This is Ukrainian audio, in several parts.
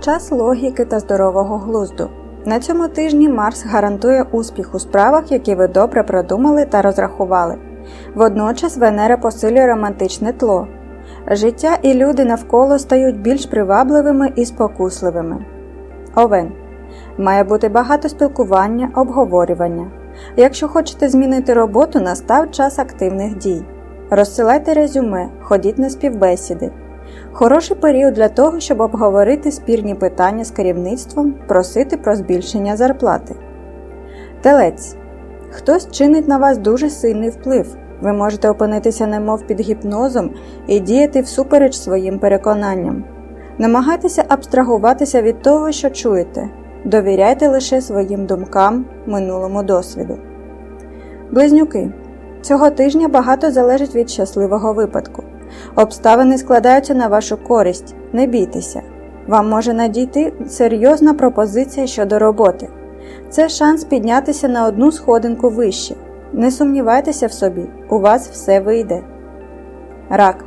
Час логіки та здорового глузду. На цьому тижні Марс гарантує успіх у справах, які ви добре продумали та розрахували. Водночас Венера посилює романтичне тло. Життя і люди навколо стають більш привабливими і спокусливими. Овен. Має бути багато спілкування, обговорювання. Якщо хочете змінити роботу, настав час активних дій. Розсилайте резюме, ходіть на співбесіди. Хороший період для того, щоб обговорити спірні питання з керівництвом, просити про збільшення зарплати. Телець. Хтось чинить на вас дуже сильний вплив. Ви можете опинитися немов під гіпнозом і діяти всупереч своїм переконанням. Намагайтеся абстрагуватися від того, що чуєте. Довіряйте лише своїм думкам, минулому досвіду. Близнюки. Цього тижня багато залежить від щасливого випадку. Обставини складаються на вашу користь, не бійтеся. Вам може надійти серйозна пропозиція щодо роботи. Це шанс піднятися на одну сходинку вище. Не сумнівайтеся в собі, у вас все вийде. Рак.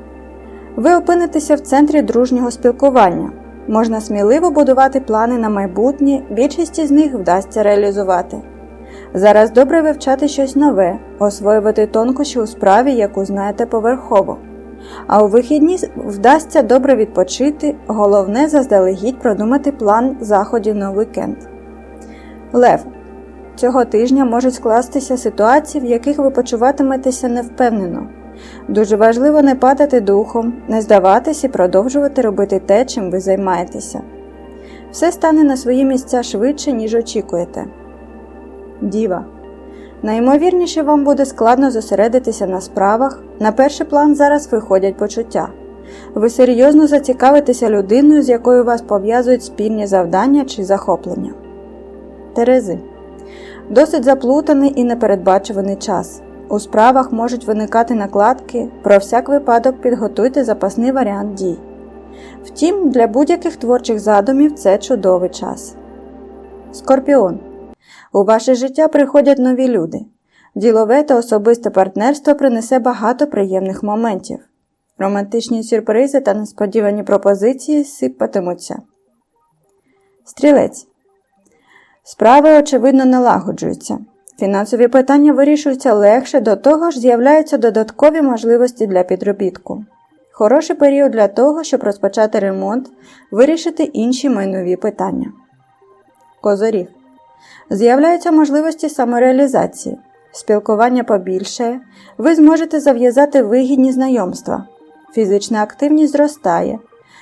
Ви опинитеся в центрі дружнього спілкування. Можна сміливо будувати плани на майбутнє, більшість з них вдасться реалізувати. Зараз добре вивчати щось нове, освоювати тонкощі у справі, яку знаєте поверхово. А у вихідні вдасться добре відпочити, головне заздалегідь продумати план заходів на вікенд. Лев. Цього тижня можуть скластися ситуації, в яких ви почуватиметеся невпевнено. Дуже важливо не падати духом, не здаватись і продовжувати робити те, чим ви займаєтеся. Все стане на свої місця швидше, ніж очікуєте. Діва. Найімовірніше вам буде складно зосередитися на справах. На перший план зараз виходять почуття. Ви серйозно зацікавитеся людиною, з якою вас пов'язують спільні завдання чи захоплення. Терези. Досить заплутаний і непередбачуваний час. У справах можуть виникати накладки, про всяк випадок підготуйте запасний варіант дій. Втім, для будь-яких творчих задумів це чудовий час. Скорпіон. У ваше життя приходять нові люди. Ділове та особисте партнерство принесе багато приємних моментів. Романтичні сюрпризи та несподівані пропозиції сипатимуться. Стрілець. Справи, очевидно, налагоджуються. Фінансові питання вирішуються легше, до того ж з'являються додаткові можливості для підробітку. Хороший період для того, щоб розпочати ремонт, вирішити інші майнові питання. Козоріг. З'являються можливості самореалізації, спілкування побільшає, ви зможете зав'язати вигідні знайомства, фізична активність зростає,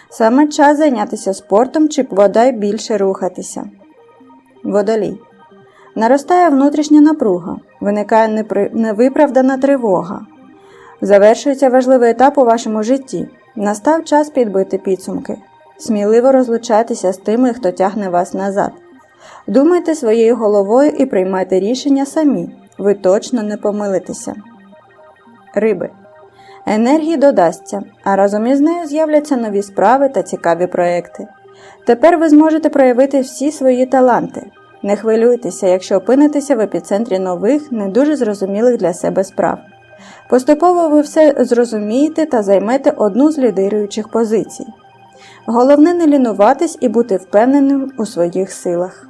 саме час зайнятися спортом чи бодай більше рухатися. Водолій. Наростає внутрішня напруга, виникає невиправдана тривога. Завершується важливий етап у вашому житті. Настав час підбити підсумки. Сміливо розлучайтеся з тими, хто тягне вас назад. Думайте своєю головою і приймайте рішення самі. Ви точно не помилитеся. Риби. Енергії додасться, а разом із нею з'являться нові справи та цікаві проекти. Тепер ви зможете проявити всі свої таланти. Не хвилюйтеся, якщо опинитеся в епіцентрі нових, не дуже зрозумілих для себе справ. Поступово ви все зрозумієте та займете одну з лідируючих позицій. Головне не лінуватись і бути впевненим у своїх силах.